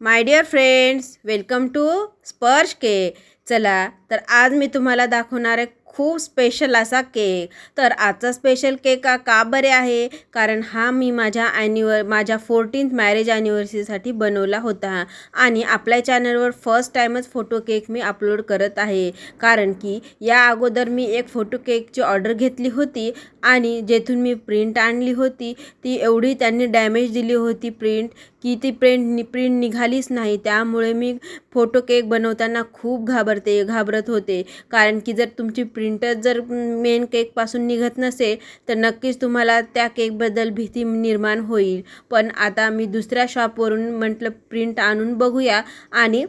My dear friends welcome to Sparsh cake चला तर आज मी तुम्हाला दाखवणार आहे खूप स्पेशल असा केक तर आजचा स्पेशल केक का का बरे आहे? कारण हा मी माझ्या ॲनिवर माझ्या फोर्टीन्थ मॅरेज ॲनिव्हर्सरीसाठी बनवला होता. आणि आपल्या चॅनलवर फर्स्ट टाईमच फोटो केक मी अपलोड करत आहे. कारण की या अगोदर मी एक फोटो केकची ऑर्डर घेतली होती आणि जेथून मी प्रिंट आणली होती ती एवढी त्यांनी डॅमेज दिली होती प्रिंट की ती प्रिंट नि प्रिंट निघालीच नाही. त्यामुळे मी फोटो केक बनवताना खूप घाबरते घाबरत होते. कारण की जर तुमची प्रिंटर जर मेन केकपासून निघत नसेल तर नक्कीच तुम्हाला त्या केकबद्दल भीती निर्माण होईल. पण आता मी दुसऱ्या शॉपवरून म्हटलं प्रिंट आणून बघूया आणि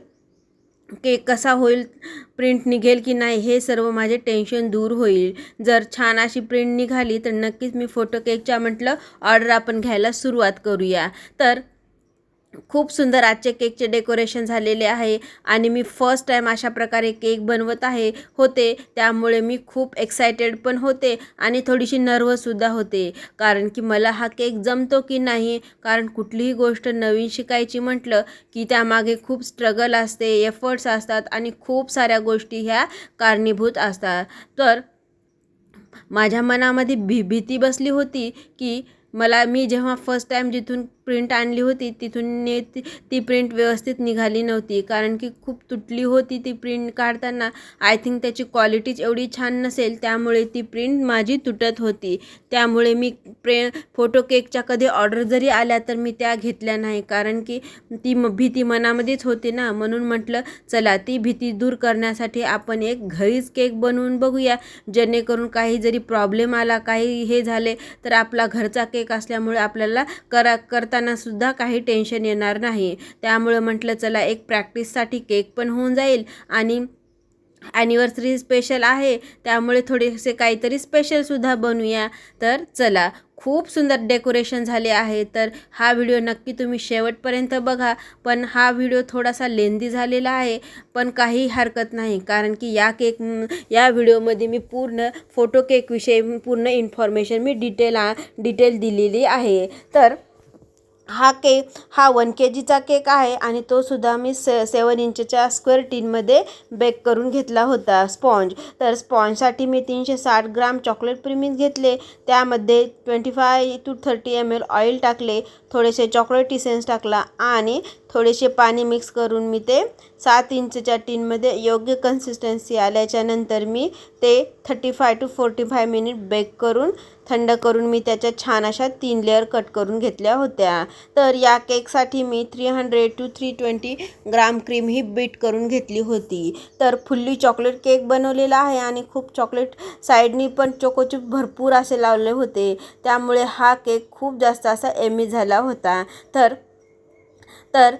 केक कसा होईल प्रिंट निघेल की नाही हे सर्व माझे टेन्शन दूर होईल. जर छान अशी प्रिंट निघाली तर नक्कीच मी फोटो केकच्या म्हटलं ऑर्डर आपण घ्यायला सुरुवात करूया. तर खूप सुंदर आजचे केकचे डेकोरेशन झालेले आहे आणि मी फर्स्ट टाईम अशा प्रकारे केक बनवत आहे होते. त्यामुळे मी खूप एक्सायटेड पण होते आणि थोडीशी नर्वससुद्धा होते. कारण की मला हा केक जमतो की नाही? कारण कुठलीही गोष्ट नवीन शिकायची म्हटलं की त्यामागे खूप स्ट्रगल असते एफर्ट्स असतात आणि खूप साऱ्या गोष्टी ह्या कारणीभूत असतात. तर माझ्या मनामध्ये भी भीती बसली होती की मला मी जेव्हा फर्स्ट टाईम जिथून प्रिंट आणली होती तिथून ने ती ती प्रिंट व्यवस्थित निघाली नव्हती. कारण की खूप तुटली होती ती प्रिंट काढताना. आय थिंक त्याची क्वालिटीच एवढी छान नसेल त्यामुळे ती प्रिंट माझी तुटत होती. त्यामुळे मी प्रे फोटो केकच्या कधी ऑर्डर जरी आल्या तर मी त्या घेतल्या नाही. कारण की ती म भीती मनामध्येच होती ना. म्हणून म्हटलं चला ती भीती दूर करण्यासाठी आपण एक घरीच केक बनवून बघूया. जेणेकरून काही जरी प्रॉब्लेम आला काही हे झाले तर आपला घरचा केक असल्यामुळे आपल्याला करा करता सुद्धा काही टेन्शन येणार नाही. त्यामुळं म्हटलं चला एक प्रॅक्टिससाठी केक पण होऊन जाईल आणि ॲनिव्हर्सरी स्पेशल आहे. त्यामुळे थोडेसे काहीतरी स्पेशलसुद्धा बनवूया. तर चला खूप सुंदर डेकोरेशन झाले आहे. तर हा व्हिडिओ नक्की तुम्ही शेवटपर्यंत बघा. पण हा व्हिडिओ थोडासा लेंदी झालेला आहे. पण काही हरकत नाही. कारण की या केक या व्हिडिओमध्ये मी पूर्ण फोटो केकविषयी पूर्ण इन्फॉर्मेशन मी डिटेल डिटेल दिलेली आहे. तर हा केक हा वन के जीचा केक आहे आणि तो सुद्धा मी से सेवन इंचच्या स्क्वेअर टीनमध्ये बेक करून घेतला होता स्पॉन्ज तर स्पॉन्जसाठी मी तीनशे साठ ग्राम चॉकलेट प्रिमिक्स घेतले. त्यामध्ये twenty five to thirty M L oil टाकले थोडेसे चॉकलेट इसेन्स टाकला आणि थोडेसे पाणी मिक्स करून मी ते सात इंचच्या टीनमध्ये योग्य कन्सिस्टन्सी आल्याच्यानंतर मी ते thirty five to forty five minute bake करून थंड करून मी त्याच्या छान अशा तीन लेअर कट करून घेतल्या होत्या. तर या केकसाठी मी three hundred to three twenty gram cream he beat करून घेतली होती. तर फुल्ली चॉकलेट केक बनवलेला आहे आणि खूप चॉकलेट साईडनी पण चोकोचिप भरपूर असे लावले होते. त्यामुळे हा केक खूप जास्त असा एमी झाला होता. तर तर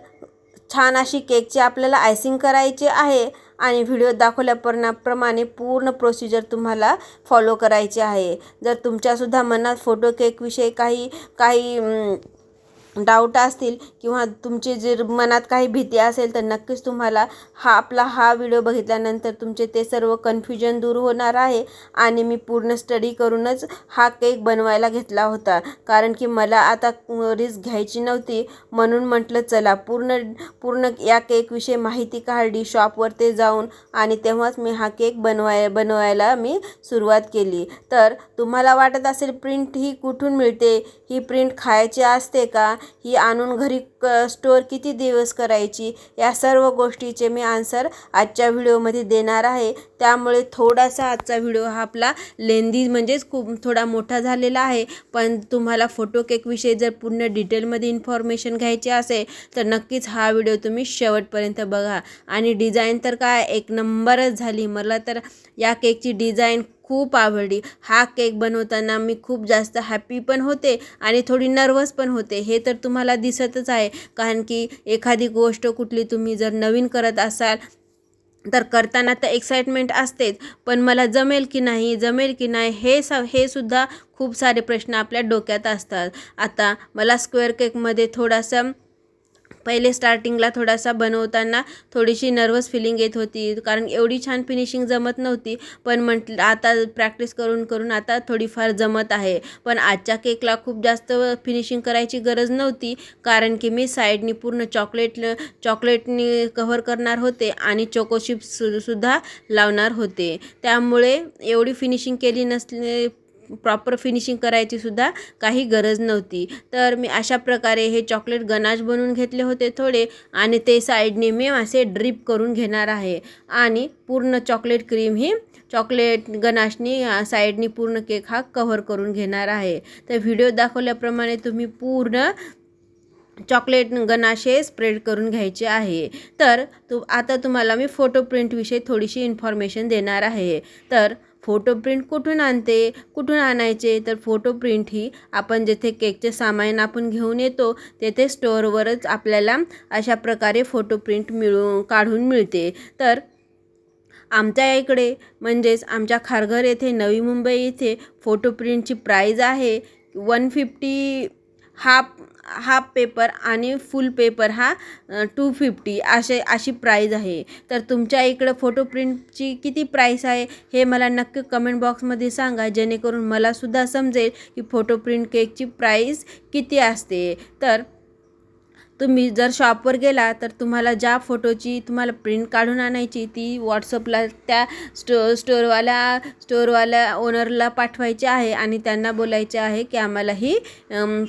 छान अशी केकची आपल्याला आयसिंग करायची आहे. आणि व्हिडिओ दाखवल्याप्रमाणे पूर्ण प्रोसिजर तुम्हाला फॉलो करायची आहे. जर तुमच्यासुद्धा मनात फोटो केकविषयी काही काही डाऊट असतील किंवा तुमचे जर मनात काही भीती असेल तर नक्कीच तुम्हाला हा आपला हा व्हिडिओ बघितल्यानंतर तुमचे ते सर्व कन्फ्युजन दूर होणार आहे. आणि मी पूर्ण स्टडी करूनच हा केक बनवायला घेतला होता. कारण की मला आता रिस्क घ्यायची नव्हती. म्हणून म्हटलं चला पूर्ण पूर्ण या केकविषयी माहिती काढली शॉपवर ते जाऊन आणि तेव्हाच मी हा केक बनवाय बनवायला मी सुरुवात केली. तर तुम्हाला वाटत असेल प्रिंट ही कुठून मिळते? ही प्रिंट खायची असते का? ही आणून घरी क स्टोअर किती दिवस करायची या सर्व गोष्टीचे मी आन्सर आजच्या व्हिडिओमध्ये देणार आहे. त्यामुळे थोडासा आजचा व्हिडिओ हा आपला लेंदी म्हणजेच खूप थोडा मोठा झालेला आहे. पण तुम्हाला फोटो केकविषयी जर पूर्ण डिटेलमध्ये इन्फॉर्मेशन घ्यायची असेल तर नक्कीच हा व्हिडिओ तुम्ही शेवटपर्यंत बघा. आणि डिझाईन तर काय एक नंबरच झाली. मला तर या केकची डिझाईन खूप आवडली. हा केक बनवताना मी खूप जास्त हॅपी पण होते आणि थोडी नर्वस पण होते. हे तर तुम्हाला दिसतच आहे. कारण की एखादी गोष्ट कुठली तुम्ही जर नवीन करत असाल तर करताना तर एक्साइटमेंट असतेच. पण मला जमेल की नाही जमेल की नाही हे स हे सुद्धा खूप सारे प्रश्न आपल्या डोक्यात असतात. आता मला स्क्वेअर केकमध्ये थोडासा पहिले स्टार्टिंगला थोडासा बनवताना थोडीशी नर्वस फिलिंग येत होती. कारण एवढी छान फिनिशिंग जमत नव्हती. पण म्हटलं आता प्रॅक्टिस करून करून आता थोडीफार जमत आहे. पण आजच्या केकला खूप जास्त फिनिशिंग करायची गरज नव्हती. कारण की मी साईडनी पूर्ण चॉकलेट चॉकलेटनी कव्हर करणार होते आणि चोको चिप्स सुद्धा लावणार होते. त्यामुळे एवढी फिनिशिंग केली नसले प्रॉपर फिनिशिंग करायची सुद्धा काही गरज नव्हती. तर मी अशा प्रकारे हे चॉकलेट गनाश बनवून घेतले होते थोडे आणि ते साईडने मी असे ड्रीप करून घेणार आहे. आणि पूर्ण चॉकलेट क्रीम ही चॉकलेट गनाशनी साईडनी पूर्ण केक हा कव्हर करून घेणार आहे. तर व्हिडिओ दाखवल्याप्रमाणे तुम्ही पूर्ण चॉकलेट गनाशे स्प्रेड करून घ्यायचे आहे. तर तू आता तुम्हाला मी फोटो प्रिंटविषयी थोडीशी इन्फॉर्मेशन देणार आहे. तर फोटो प्रिंट कुठून आणते कुठून आणायचे? तर फोटो प्रिंट ही आपण जेथे केकचे सामान आपण घेऊन येतो तेथे स्टोअरवरच आपल्याला अशा प्रकारे फोटो प्रिंट मिळू काढून मिळते. तर आमच्या इकडे म्हणजेच आमच्या खारघर येथे नवी मुंबई येथे फोटो प्रिंटची प्राईज आहे one fifty half half paper आणि फुल पेपर हा टू फिफ्टी असे अशी प्राईज आहे. तर तुमच्या इकडं फोटो प्रिंटची किती प्राईस आहे हे मला नक्की कमेंट बॉक्समध्ये सांगा जेणेकरून मलासुद्धा समजेल की फोटो प्रिंट केकची प्राईस किती असते. तर तुम्ही जर शॉपवर गेला तर तुम्हाला ज्या फोटोची तुम्हाला प्रिंट काढून आणायची ती व्हॉट्सअपला त्या स्टो स्टोअरवाल्या स्टोअरवाल्या ओनरला पाठवायची आहे आणि त्यांना बोलायचे आहे की आम्हाला ही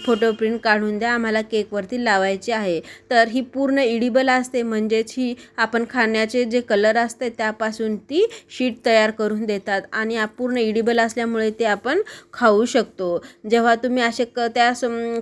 फोटो प्रिंट काढून द्या आम्हाला केकवरती लावायची आहे. तर ही पूर्ण इडिबल असते म्हणजेच ही आपण खाण्याचे जे कलर असते त्यापासून ती शीट तयार करून देतात आणि पूर्ण इडिबल असल्यामुळे ते आपण खाऊ शकतो. जेव्हा तुम्ही असे क त्या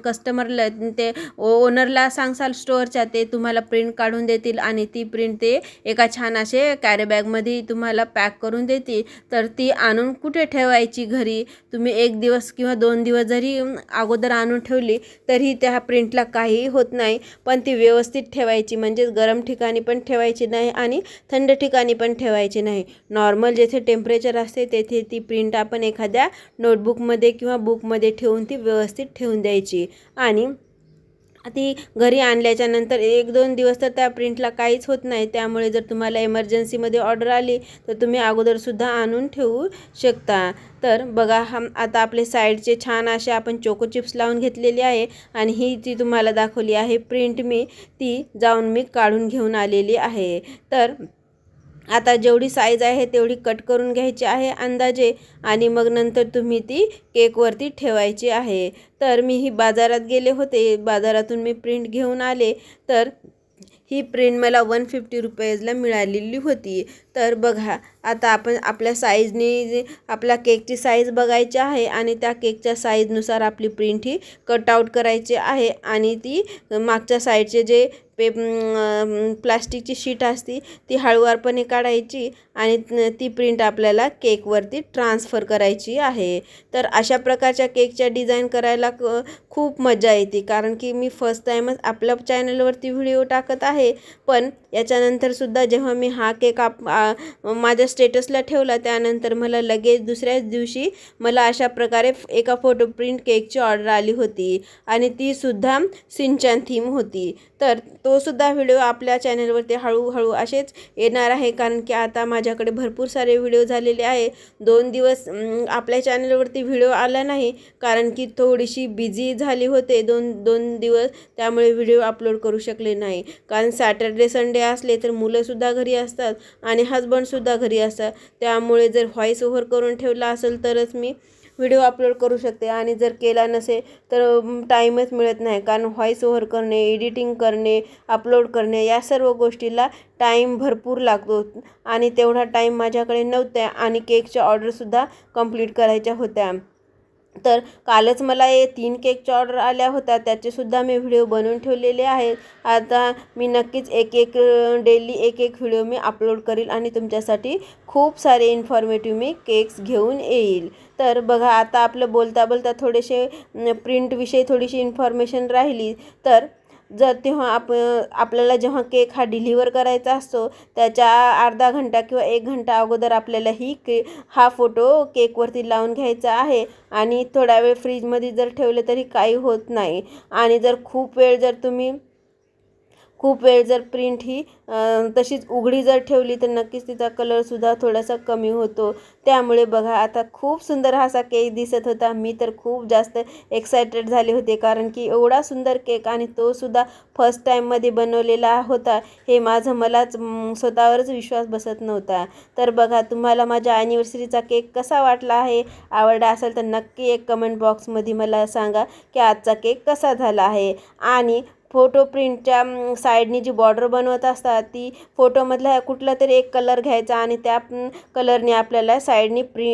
कस्टमरला ते ओनरला सांग सांगसाल स्टोअरच्या ते तुम्हाला प्रिंट काढून देतील आणि ती प्रिंट ते एका छान असे कॅरीबॅगमध्ये तुम्हाला पॅक करून देतील. तर ती आणून कुठे ठेवायची घरी? तुम्ही एक दिवस किंवा दोन दिवस जरी अगोदर आणून ठेवली तरी त्या प्रिंटला काहीही होत नाही. पण ती व्यवस्थित ठेवायची म्हणजेच गरम ठिकाणी पण ठेवायची नाही आणि थंड ठिकाणी पण ठेवायची नाही. नॉर्मल जेथे टेम्परेचर असते तेथे ती प्रिंट आपण एखाद्या नोटबुकमध्ये किंवा बुकमध्ये ठेवून ती व्यवस्थित ठेवून द्यायची. आणि ती घरी आणल्याच्या नंतर एक दोन दिवस तर त्या प्रिंटला काहीच होत नाही. त्यामुळे जर तुम्हाला एमर्जन्सीमध्ये ऑर्डर आली तर तुम्ही अगोदरसुद्धा आणून ठेवू शकता. तर बघा हा आता आपले साईडचे छान असे आपण चोको चिप्स लावून घेतलेले आहे आणि ही जी तुम्हाला दाखवली आहे प्रिंट मी ती जाऊन मी काढून घेऊन आलेली आहे. तर आता जेवढी साईज आहे तेवढी कट करून घ्यायची आहे अंदाजे आणि मग नंतर तुम्ही ती केकवरती ठेवायची आहे. तर मी ही बाजारात गेले होते. बाजारातून मी प्रिंट घेऊन आले. तर ही प्रिंट मला वन फिफ्टी रुपीजला मिळालेली होती. तर बघा आता आपण आपल्या साईजने आपल्या केकची साईज बघायची आहे आणि त्या केकच्या साईजनुसार आपली प्रिंट ही कटआउट करायची आहे आणि ती मागच्या साईडचे जे पे प्लास्टिकची शीट असती ती हळूवारपणे काढायची आणि ती प्रिंट आपल्याला केकवरती ट्रान्सफर करायची आहे. तर अशा प्रकारच्या केकच्या डिझाईन करायला क खूप मजा येते. कारण की मी फर्स्ट टाईमच आपल्या चॅनलवरती व्हिडिओ टाकत आहे. पण याच्यानंतरसुद्धा जेव्हा मी हा केक आप माझ्या स्टेटसला ठेवला त्यानंतर मला लगेच दुसऱ्याच दिवशी मला अशा प्रकारे एका फोटो प्रिंट केकची ऑर्डर आली होती आणि तीसुद्धा सिंचन थीम होती. तर तोसुद्धा व्हिडिओ आपल्या चॅनलवरती हळूहळू असेच येणार आहे कारण की आता माझ्याकडे भरपूर सारे व्हिडिओ झालेले आहे. दोन दिवस आपल्या चॅनलवरती व्हिडिओ आला नाही कारण की थोडीशी बिझी झाली होते दोन दोन दिवस त्यामुळे व्हिडिओ अपलोड करू शकले नाही. कारण सॅटर्डे संडे असले तर मुलंसुद्धा घरी असतात आणि हजबंडसुद्धा घरी असतात. त्यामुळे जर व्हॉईस ओव्हर करून ठेवला असेल तरच मी व्हिडिओ अपलोड करू शकते. आणि जर केला नसेल तर टाईमच मिळत नाही. कारण व्हॉईस ओव्हर करणे एडिटिंग करणे अपलोड करणे या सर्व गोष्टीला टाईम भरपूर लागतो. आणि तेवढा टाईम माझ्याकडे नव्हत्या आणि केकच्या ऑर्डरसुद्धा कंप्लीट करायच्या होत्या. तर कालच मला हे तीन केकच्या ऑर्डर आल्या होत्या त्याचेसुद्धा मी व्हिडिओ बनवून ठेवलेले आहेत. आता मी नक्कीच एक एक डेली एक एक व्हिडिओ मी अपलोड करील आणि तुमच्यासाठी खूप सारे इन्फॉर्मेटिव्ह मी केक्स घेऊन येईल. तर बघा आता आपलं बोलता बोलता थोडेसे प्रिंटविषयी थोडीशी इन्फॉर्मेशन राहिली. तर जर तेव्हा आप आपल्याला जेव्हा केक हा डिलिव्हर करायचा असतो त्याच्या अर्धा घंटा किंवा एक घंटा अगोदर आपल्याला ही के हा फोटो केकवरती लावून घ्यायचा आहे. आणि थोडा वेळ फ्रीजमध्ये जर ठेवले तरी काही होत नाही. आणि जर खूप वेळ जर तुम्ही खूप वेळ जर प्रिंट ही तशीच उघडी जर ठेवली तर नक्कीच तिचा कलरसुद्धा थोडासा कमी होतो. त्यामुळे बघा आता खूप सुंदर हा असा केक दिसत होता. मी तर खूप जास्त एक्सायटेड झाले होते कारण की एवढा सुंदर केक आणि तोसुद्धा फर्स्ट टाईममध्ये बनवलेला होता हे माझं मलाच स्वतःवरच विश्वास बसत नव्हता. तर बघा तुम्हाला माझ्या ॲनिव्हर्सरीचा केक कसा वाटला आहे? आवडला असेल तर नक्की एक कमेंट बॉक्समध्ये मला सांगा की आजचा केक कसा झाला आहे? आणि फोटो प्रिंटच्या साईडनी जी बॉर्डर बनवत असतात ती फोटोमधला कुठला तरी एक कलर घ्यायचा आणि त्या कलरने आपल्याला साईडनी प्रि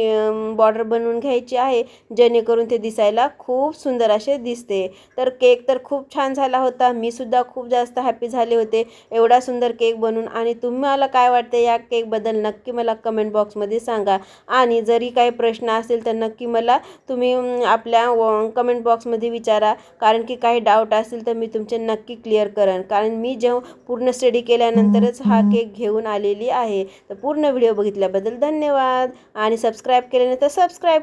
बॉर्डर बनवून घ्यायची आहे जेणेकरून ते दिसायला खूप सुंदर असे दिसते. तर केक तर खूप छान झाला होता मी सुद्धा खूप जास्त हॅपी झाले होते एवढा सुंदर केक बनवून. आणि तुम्हाला काय वाटते या केकबद्दल नक्की मला कमेंट बॉक्समध्ये सांगा. आणि जरी काही प्रश्न असेल तर नक्की मला तुम्ही आपल्या कमेंट बॉक्समध्ये विचारा. कारण की काही डाऊट असेल तर मी तुमचे नक्की क्लिअर करेन कारण मी जेव्हा पूर्ण स्टडी केल्यानंतरच हा केक घेऊन आलेली आहे. तर पूर्ण व्हिडिओ बघितल्याबद्दल धन्यवाद. आणि सबस्क्राईब केले नाही तर सबस्क्राईब